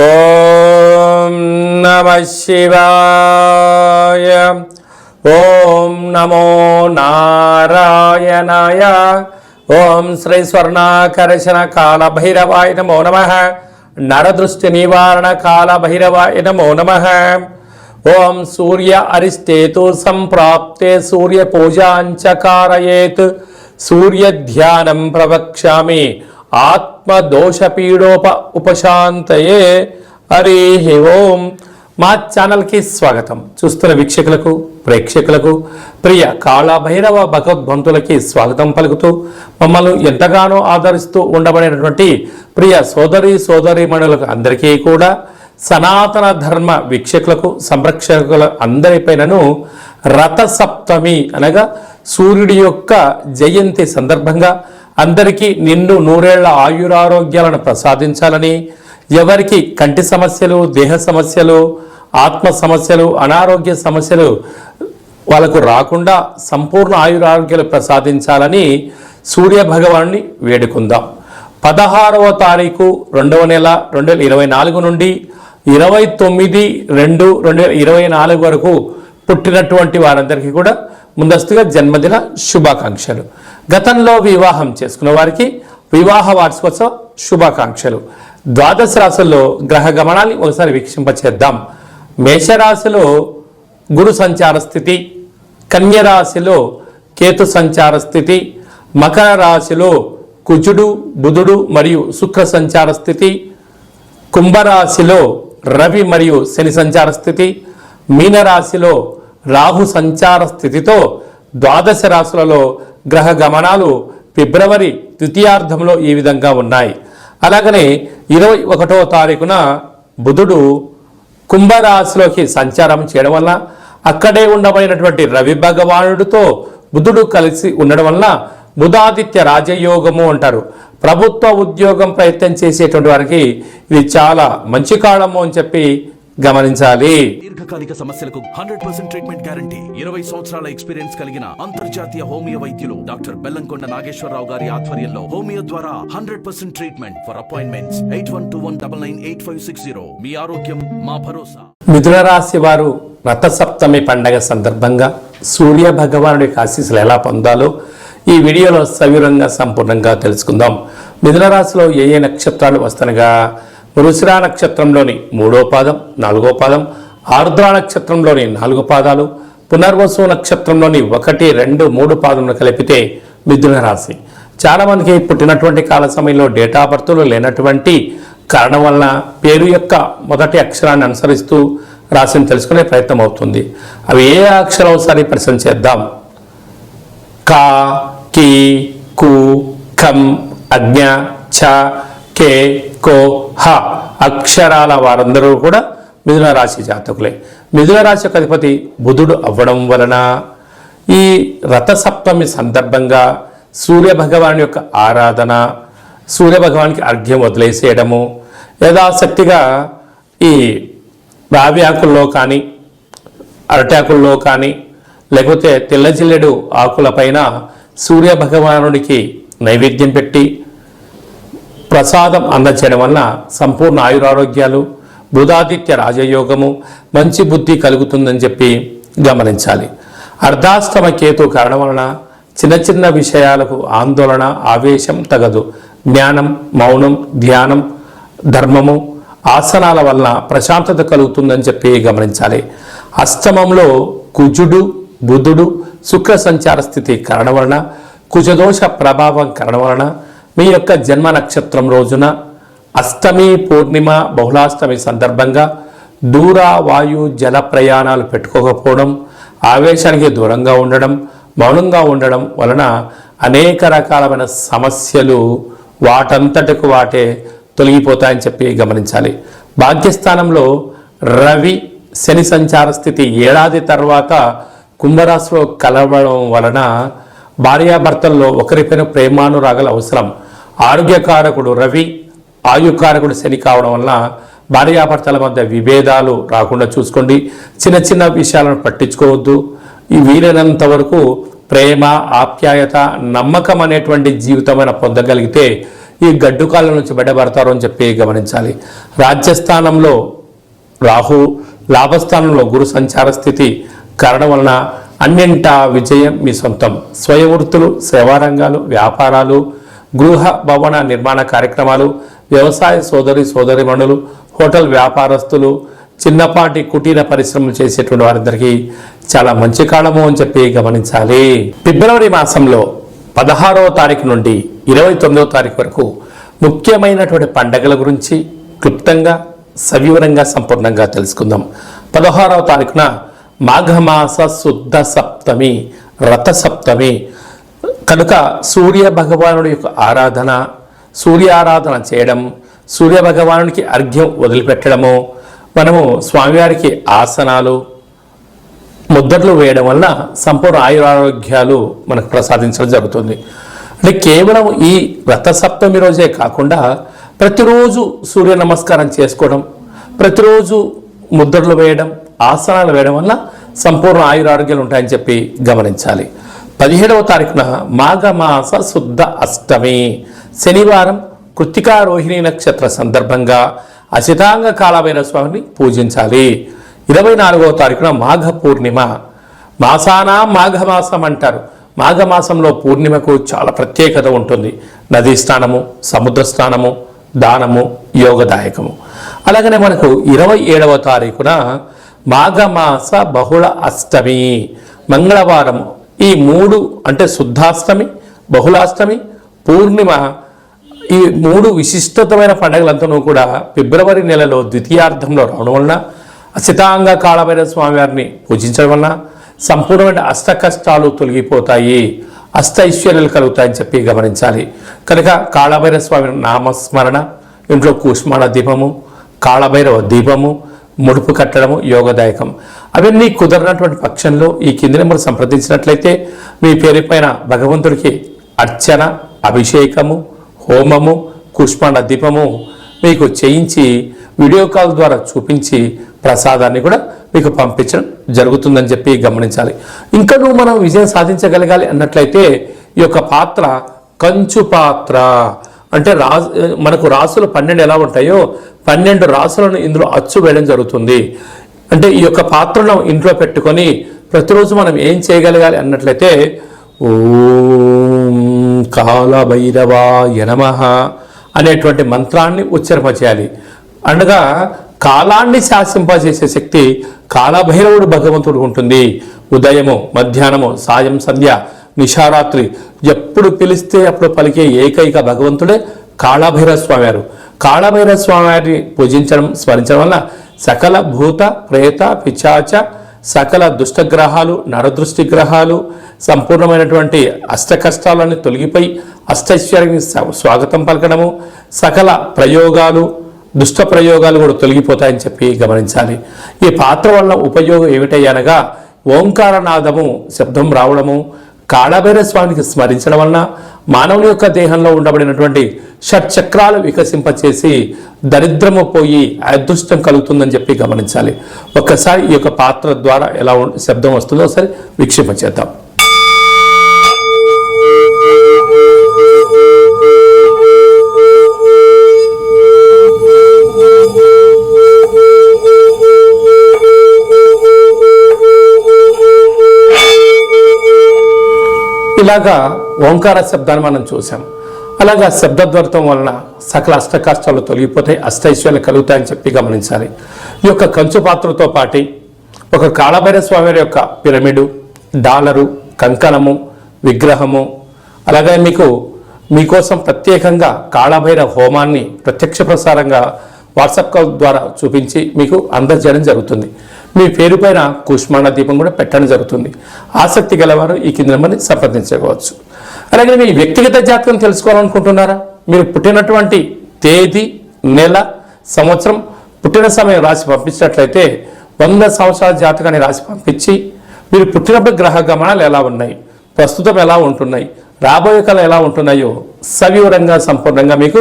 ఓం నమ శివాయ. ఓం నమో నారాయణాయ. ఓం శ్రీ స్వర్ణాకర్షణ కాలభైరవాయ నమో నమ. నరదృష్టి నివారణ కాలభైరవాయ నమో నమ. ఓం సూర్య అరిష్టేతు సంప్రాప్తే సూర్య పూజాంచ కారయేత్ సూర్య ధ్యానం ప్రవక్ష్యామి. ఆత్మదోషపీడోప ఉపశాంతయే హరి ఓం. మా ఛానల్కి స్వాగతం. చూస్తున్న వీక్షకులకు ప్రేక్షకులకు ప్రియ కాళభైరవ భగవద్వంతులకి స్వాగతం పలుకుతూ మమ్మల్ని ఎంతగానో ఆదరిస్తూ ఉండబడినటువంటి ప్రియ సోదరి సోదరీమణులకు అందరికీ కూడా సనాతన ధర్మ వీక్షకులకు సంరక్షకుల అందరిపైనను రథసప్తమి అనగా సూర్యుడి యొక్క జయంతి సందర్భంగా అందరికీ నిండు నూరేళ్ళ ఆయురారోగ్యాలను ప్రసాదించాలని ఎవరికి కంటి సమస్యలు దేహ సమస్యలు ఆత్మ సమస్యలు అనారోగ్య సమస్యలు వాళ్ళకు రాకుండా సంపూర్ణ ఆయురారోగ్యాలు ప్రసాదించాలని సూర్య భగవాన్ని వేడుకుందాం. పదహారవ తారీఖు రెండవ నెల రెండు వేల ఇరవై నాలుగు నుండి ఇరవై తొమ్మిది రెండు రెండు వేల ఇరవై నాలుగు వరకు పుట్టినటువంటి వారందరికీ కూడా ముందస్తుగా జన్మదిన శుభాకాంక్షలు. గతంలో వివాహం చేసుకున్న వారికి వివాహ వార్షికోత్సవ శుభాకాంక్షలు. ద్వాదశ రాశుల్లో గ్రహ గమనాన్ని ఒకసారి వీక్షింపచేద్దాం. మేషరాశిలో గురు సంచార స్థితి కన్యరాశిలో కేతు సంచార స్థితి మకర రాశిలో కుజుడు బుధుడు మరియు శుక్ర సంచార స్థితి కుంభరాశిలో రవి మరియు శని సంచార స్థితి మీనరాశిలో రాహు సంచార స్థితితో ద్వాదశ రాశులలో గ్రహ గమనాలు ఫిబ్రవరి ద్వితీయార్థంలో ఈ విధంగా ఉన్నాయి. అలాగనే ఇరవై ఒకటో తారీఖున బుధుడు కుంభరాశిలోకి సంచారం చేయడం వల్ల అక్కడే ఉండబడినటువంటి రవి భగవానుడితో బుధుడు కలిసి ఉండడం వల్ల బుధాదిత్య రాజయోగము అంటారు. ప్రభుత్వ ఉద్యోగం ప్రయత్నం చేసేటువంటి వారికి ఇది చాలా మంచి కాలము అని చెప్పి గమనించాలి. దీర్ఘకాలిక సమస్యలకు హండ్రెడ్ పర్సెంట్ ట్రీట్మెంట్ గ్యారంటీ. ఇరవై సంవత్సరాల ఎక్స్పీరియన్స్ కలిగిన అంతర్జాతీయ హోమియో వైద్యులు డాక్టర్ బెల్లంకొండ నాగేశ్వరరావు గారి ఆధ్వర్యంలో హోమియో ద్వారా hundred percent treatment for appointments. Eight one two one double nine eight five six zero. మీ ఆరోగ్యం మా భరోసా. మిథున రాశి వారు రథసప్తమి పండగ సందర్భంగా సూర్య భగవానుడి ఆశీస్సులు ఎలా పొందాలో ఈ వీడియోలో సవివరంగా సంపూర్ణంగా తెలుసుకుందాం. మిథున రాశిలో ఏ ఏ నక్షత్రాలు వస్తనగా వృషిరా నక్షత్రంలోని మూడో పాదం నాలుగో పాదం ఆర్ద్ర నక్షత్రంలోని నాలుగు పాదాలు పునర్వసు నక్షత్రంలోని ఒకటి రెండు మూడు పాదములు కలిపితే మిథున రాశి. చాలా మందికి పుట్టినటువంటి కాల సమయంలో డేటా బర్త్లు లేనటువంటి కారణం వలన పేరు యొక్క మొదటి అక్షరాన్ని అనుసరిస్తూ రాశిని తెలుసుకునే ప్రయత్నం అవుతుంది. అవి ఏ అక్షరం ఒకసారి పరిశీలన చేద్దాం. కా కి కు ఖం అజ్ఞ ఛ కే కో హ అక్షరాల వారందరూ కూడా మిథున రాశి జాతకులే. మిథున రాశి యొక్క అధిపతి బుధుడు అవ్వడం వలన ఈ రథసప్తమి సందర్భంగా సూర్య భగవాన్ యొక్క ఆరాధన సూర్య భగవానికి అర్ఘ్యం వదిలేసేయడము యథాశక్తిగా ఈ రావ్యాకుల్లో ఆకుల్లో కానీ అరటాకుల్లో కానీ లేకపోతే తెల్ల జిల్లెడు ఆకులపైన సూర్య భగవానుడికి నైవేద్యం పెట్టి ప్రసాదం అందచేయడం వలన సంపూర్ణ ఆయురారోగ్యాలు బుధాదిత్య రాజయోగము మంచి బుద్ధి కలుగుతుందని చెప్పి గమనించాలి. అర్ధాష్టమ కేతు కారణం వలన చిన్న చిన్న విషయాలకు ఆందోళన ఆవేశం తగదు. జ్ఞానం మౌనం ధ్యానం ధర్మము ఆసనాల వలన ప్రశాంతత కలుగుతుందని చెప్పి గమనించాలి. అష్టమంలో కుజుడు బుధుడు శుక్ర సంచార స్థితి కారణం వలన కుజదోష ప్రభావం కారణం వలన మీ యొక్క జన్మ నక్షత్రం రోజున అష్టమి పూర్ణిమ బహుళాష్టమి సందర్భంగా దూర వాయు జల ప్రయాణాలు పెట్టుకోకపోవడం ఆవేశానికి దూరంగా ఉండడం మౌనంగా ఉండడం వలన అనేక రకాలమైన సమస్యలు వాటంతటకు వాటే తొలగిపోతాయని చెప్పి గమనించాలి. భాగ్యస్థానంలో రవి శని సంచార స్థితి ఏడాది తర్వాత కుంభరాశిలో కలవడం వలన భార్యాభర్తల్లో ఒకరిపైన ప్రేమానురాగాలు అవసరం. ఆరోగ్యకారకుడు రవి ఆయుకారకుడు శని కావడం వల్ల భార్యాభర్తల మధ్య విభేదాలు రాకుండా చూసుకోండి. చిన్న చిన్న విషయాలను పట్టించుకోవద్దు. ఈ వీలైనంత వరకు ప్రేమ ఆప్యాయత నమ్మకం అనేటువంటి జీవితమైన పొందగలిగితే ఈ గడ్డుకాల నుంచి బయటపడతారు అని చెప్పి గమనించాలి. రాజ్యస్థానంలో రాహు లాభస్థానంలో గురు సంచార స్థితి కారణం వలన అన్నింటా విజయం మీ సొంతం. స్వయ వృత్తులు సేవారంగాలు వ్యాపారాలు గృహ భవన నిర్మాణ కార్యక్రమాలు వ్యవసాయ సోదరి సోదరిమణులు హోటల్ వ్యాపారస్తులు చిన్నపాటి కుటీర పరిశ్రమలు చేసేటువంటి వారందరికీ చాలా మంచి కాలము అని చెప్పి గమనించాలి. ఫిబ్రవరి మాసంలో పదహారవ తారీఖు నుండి ఇరవై తొమ్మిదవ తారీఖు వరకు ముఖ్యమైనటువంటి పండగల గురించి క్లుప్తంగా సవివరంగా సంపూర్ణంగా తెలుసుకుందాం. పదహారవ తారీఖున మాఘమాస శుద్ధ సప్తమి రథ సప్తమి కనుక సూర్య భగవానుడి యొక్క ఆరాధన సూర్య ఆరాధన చేయడం సూర్య భగవానుడికి అర్ఘ్యం వదిలిపెట్టడము మనము స్వామివారికి ఆసనాలు ముద్రలు వేయడం వలన సంపూర్ణ ఆయురారోగ్యాలు మనకు ప్రసాదించడం జరుగుతుంది. అంటే కేవలం ఈ రథసప్తమి రోజే కాకుండా ప్రతిరోజు సూర్య నమస్కారం చేసుకోవడం ప్రతిరోజు ముద్రలు వేయడం ఆసనాలు వేయడం వల్ల సంపూర్ణ ఆయురారోగ్యాలు ఉంటాయని చెప్పి గమనించాలి. పదిహేడవ తారీఖున మాఘమాస శుద్ధ అష్టమి. శనివారం కృత్తికా రోహిణి నక్షత్ర సందర్భంగా అచితాంగ కాలమైన స్వామిని పూజించాలి. ఇరవై నాలుగవ తారీఖున మాఘ పూర్ణిమ. మాసానా మాఘమాసం అంటారు. మాఘమాసంలో పూర్ణిమకు చాలా ప్రత్యేకత ఉంటుంది. నదీ స్నానము సముద్ర స్నానము దానము యోగదాయకము. అలాగనే మనకు ఇరవై ఏడవ తారీఖున మాఘమాస బహుళ అష్టమి. మంగళవారం ఈ మూడు అంటే శుద్ధాష్టమి బహుళాష్టమి పూర్ణిమ ఈ మూడు విశిష్టతమైన పండుగలంతనూ కూడా ఫిబ్రవరి నెలలో ద్వితీయార్థంలో రావడం వలన అసితాంగ కాళభైరవ స్వామివారిని పూజించడం వలన సంపూర్ణమైన అష్ట కష్టాలు తొలగిపోతాయి అష్ట ఐశ్వర్యాలు కలుగుతాయని చెప్పి గమనించాలి. కనుక కాళభైరవ స్వామి నామస్మరణ ఇంట్లో కూష్మాణ దీపము కాళభైరవ దీపము ముడుపు కట్టడము యోగదాయకం. అవన్నీ కుదరనటువంటి పక్షంలో ఈ కింది నెంబర్ సంప్రదించినట్లయితే మీ పేరు పైన భగవంతుడికి అర్చన అభిషేకము హోమము కుష్మాండ దీపము మీకు చేయించి వీడియో కాల్ ద్వారా చూపించి ప్రసాదాన్ని కూడా మీకు పంపించడం జరుగుతుందని చెప్పి గమనించాలి. ఇంకా నువ్వు మనం విజయం సాధించగలగాలి అన్నట్లయితే ఈ యొక్క పాత్ర కంచు పాత్ర. అంటే రాజు మనకు రాసులు పన్నెండు ఎలా ఉంటాయో పన్నెండు రాసులను ఇందులో అచ్చు వేయడం జరుగుతుంది. అంటే ఈ యొక్క పాత్రను ఇంట్లో పెట్టుకొని ప్రతిరోజు మనం ఏం చేయగలగాలి అన్నట్లయితే ఓం కాలభైరవాయ నమ అనేటువంటి మంత్రాన్ని ఉచ్చరింపజేయాలి అనగా కాలాన్ని శాసింపజేసే శక్తి కాలభైరవుడు భగవంతుడు ఉంటుంది. ఉదయము మధ్యాహ్నము సాయం సంధ్య నిషారాత్రి ఎప్పుడు పిలిస్తే అప్పుడు పలికే ఏకైక భగవంతుడే కాళభైరవ స్వామి వారు కాళభైరవ స్వామి వారిని పూజించడం స్మరించడం వల్ల సకల భూత ప్రేత పిచాచ సకల దుష్టగ్రహాలు నరదృష్టి గ్రహాలు సంపూర్ణమైనటువంటి అష్ట కష్టాలన్నీ తొలగిపోయి అష్టైశ్వర్యానికి స్వ- స్వాగతం పలకడము. సకల ప్రయోగాలు దుష్ట ప్రయోగాలు కూడా తొలగిపోతాయని చెప్పి గమనించాలి. ఈ పాత్ర వల్ల ఉపయోగం ఏమిటయ్యనగా ఓంకారనాదము శబ్దం రావడము కాళభైర స్వామికి స్మరించడం వలన మానవుని యొక్క దేహంలో ఉండబడినటువంటి షట్చక్రాలు వికసింపచేసి దరిద్రము పోయి అదృష్టం కలుగుతుందని చెప్పి గమనించాలి. ఒక్కసారి ఈ యొక్క పాత్ర ద్వారా ఎలా శబ్దం వస్తుందో ఒకసారి వీక్షింపచేద్దాం. ఇలాగా ఓంకార శబ్దాన్ని మనం చూసాం అలాగా శబ్దద్వర్తం వలన సకల అష్ట కష్టాలు తొలగిపోతాయి అష్టైశ్వర్యాలు కలుగుతాయని చెప్పి గమనించాలి. ఈ యొక్క కంచు పాత్రతో పాటి ఒక కాళభైర స్వామి యొక్క పిరమిడు డాలరు కంకణము విగ్రహము అలాగే మీకు మీకోసం ప్రత్యేకంగా కాళభైర హోమాన్ని ప్రత్యక్ష ప్రసారంగా వాట్సాప్ కాల్ ద్వారా చూపించి మీకు అందజేయడం జరుగుతుంది. మీ పేరు పైన కుష్మాండ దీపం కూడా పెట్టడం జరుగుతుంది. ఆసక్తి గలవారు ఈ కింద నెంబర్ని సంప్రదించవచ్చు. అలాగే మీ వ్యక్తిగత జాతకం తెలుసుకోవాలనుకుంటున్నారా? మీరు పుట్టినటువంటి తేదీ నెల సంవత్సరం పుట్టిన సమయం రాసి పంపించినట్లయితే వంద సంవత్సరాల జాతకాన్ని రాసి పంపించి మీరు పుట్టినప్పుడు గ్రహ గమనాలు ఎలా ఉన్నాయి? ప్రస్తుతం ఎలా ఉంటున్నాయి? రాబోయే కాలం ఎలా ఉంటున్నాయో సవివరంగా సంపూర్ణంగా మీకు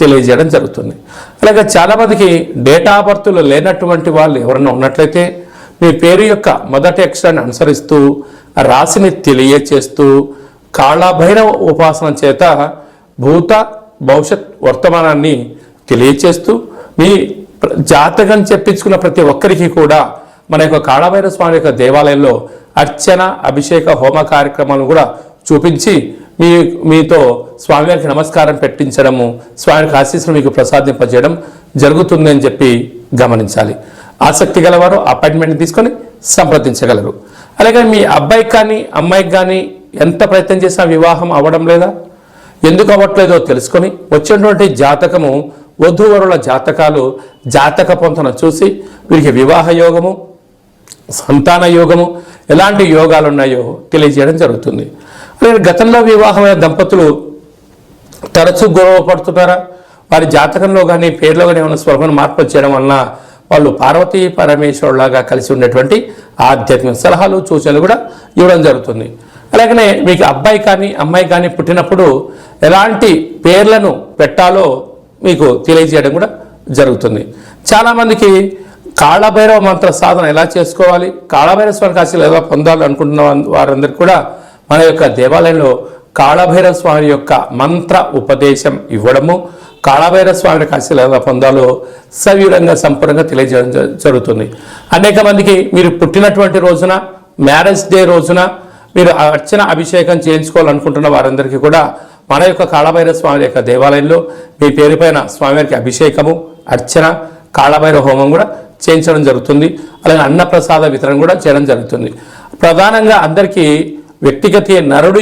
తెలియజేయడం జరుగుతుంది. అలాగే చాలామందికి డేటా ఆఫ్ లేనటువంటి వాళ్ళు ఎవరైనా ఉన్నట్లయితే మీ పేరు యొక్క మొదటి అక్షరాన్ని అనుసరిస్తూ రాశిని తెలియచేస్తూ కాళభైరవ ఉపాసన చేత భూత భవిష్యత్ వర్తమానాన్ని తెలియచేస్తూ మీ జాతకం చెప్పించుకున్న ప్రతి ఒక్కరికి కూడా మన యొక్క కాళభైరవ స్వామి యొక్క దేవాలయంలో అర్చన అభిషేక హోమ కార్యక్రమాలను కూడా చూపించి మీ మీతో స్వామివారికి నమస్కారం పెట్టించడము స్వామికి ఆశీస్సులు మీకు ప్రసాదింపజేయడం జరుగుతుందని చెప్పి గమనించాలి. ఆసక్తి గలవారు అపాయింట్మెంట్ తీసుకొని సంప్రదించగలరు. అలాగే మీ అబ్బాయికి కానీ అమ్మాయికి కానీ ఎంత ప్రయత్నం చేసినా వివాహం అవ్వడం లేదా? ఎందుకు అవ్వట్లేదో తెలుసుకొని వచ్చినటువంటి జాతకము వధూవరుల జాతకాలు జాతక పొంతన చూసి వీరికి వివాహ యోగము సంతాన యోగము ఎలాంటి యోగాలు ఉన్నాయో తెలియజేయడం జరుగుతుంది. అలాగే గతంలో వివాహమైన దంపతులు తరచూ గొడవ పడుతున్నారా? వారి జాతకంలో కానీ పేర్లో కానీ ఏమైనా స్వరమైన మార్పు చేయడం వలన వాళ్ళు పార్వతీ పరమేశ్వరులాగా కలిసి ఉండేటువంటి ఆధ్యాత్మిక సలహాలు సూచనలు కూడా ఇవ్వడం జరుగుతుంది. అలాగనే మీకు అబ్బాయి కానీ అమ్మాయి కానీ పుట్టినప్పుడు ఎలాంటి పేర్లను పెట్టాలో మీకు తెలియజేయడం కూడా జరుగుతుంది. చాలామందికి కాళభైరవ మంత్ర సాధన ఎలా చేసుకోవాలి కాళభైరవ స్వామి కాశీలు ఎలా పొందాలి అనుకుంటున్న వారందరికీ కూడా మన యొక్క దేవాలయంలో కాళభైరవ స్వామి యొక్క మంత్ర ఉపదేశం ఇవ్వడము కాళభైరవ స్వామిని కాశీలు ఎలా పొందాలో సవివరంగా సంపూర్ణంగా తెలియజేయడం జరుగుతుంది. అనేక మందికి మీరు పుట్టినటువంటి రోజున మ్యారేజ్ డే రోజున మీరు ఆ అర్చన అభిషేకం చేయించుకోవాలనుకుంటున్న వారందరికీ కూడా మన యొక్క కాళభైరవ స్వామి యొక్క దేవాలయంలో మీ పేరుపైన స్వామివారికి అభిషేకము అర్చన కాళభైరవ హోమం కూడా చేయించడం జరుగుతుంది. అలాగే అన్నప్రసాద వితరణ కూడా చేయడం జరుగుతుంది. ప్రధానంగా అందరికీ వ్యక్తిగత నరుడు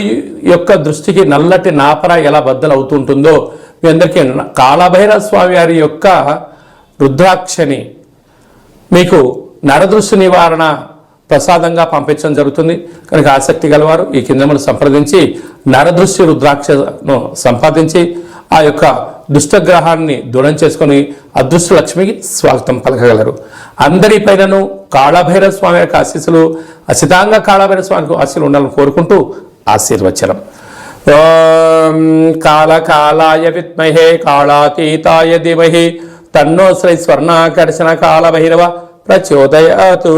యొక్క దృష్టికి నల్లటి నాపర ఎలా బద్దలవుతుంటుందో మీ అందరికీ కాళభైరవ స్వామి వారి యొక్క రుద్రాక్షని మీకు నరదృష్టి నివారణ ప్రసాదంగా పంపించడం జరుగుతుంది. కనుక ఆసక్తి గలవారు ఈ కిందమును సంప్రదించి నరదృష్టి రుద్రాక్షను సంపాదించి ఆ యొక్క దుష్టగ్రహాన్ని దూరం చేసుకొని అదృష్ట లక్ష్మికి స్వాగతం పలకగలరు. అందరిపైనను కాళభైరవ స్వామి యొక్క ఆశీస్సులు అసితాంగ కాళభైరవ స్వామికి ఆశీస్సులు ఉండాలని కోరుకుంటూ ఆశీర్వచనం. ఓం కాళకాలాయ విద్మహే కాళాతీతాయ ధీమహి. తన్నో శ్రీ స్వర్ణాకర్షణ కాళభైరవ ప్రచోదయాతు.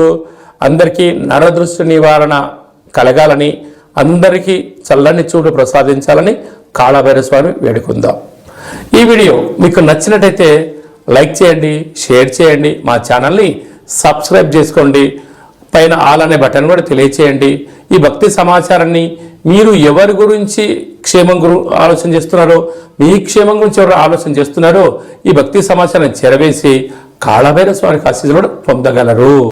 అందరికీ నరదృష్టి నివారణ కలగాలని అందరికీ చల్లని చూడు ప్రసాదించాలని కాళభైరవ స్వామి వేడుకుందాం. ఈ వీడియో మీకు నచ్చినట్టయితే లైక్ చేయండి షేర్ చేయండి మా ఛానల్ని సబ్స్క్రైబ్ చేసుకోండి. పైన ఆల్ అనే బటన్ కూడా తెలియచేయండి. ఈ భక్తి సమాచారాన్ని మీరు ఎవరి గురించి క్షేమం గురు ఆలోచన చేస్తున్నారో మీ క్షేమం గురించి ఎవరు ఆలోచన చేస్తున్నారో ఈ భక్తి సమాచారాన్ని చెరవేసి కాళభైర స్వామికి ఆశీస్సులు కూడా పొందగలరు.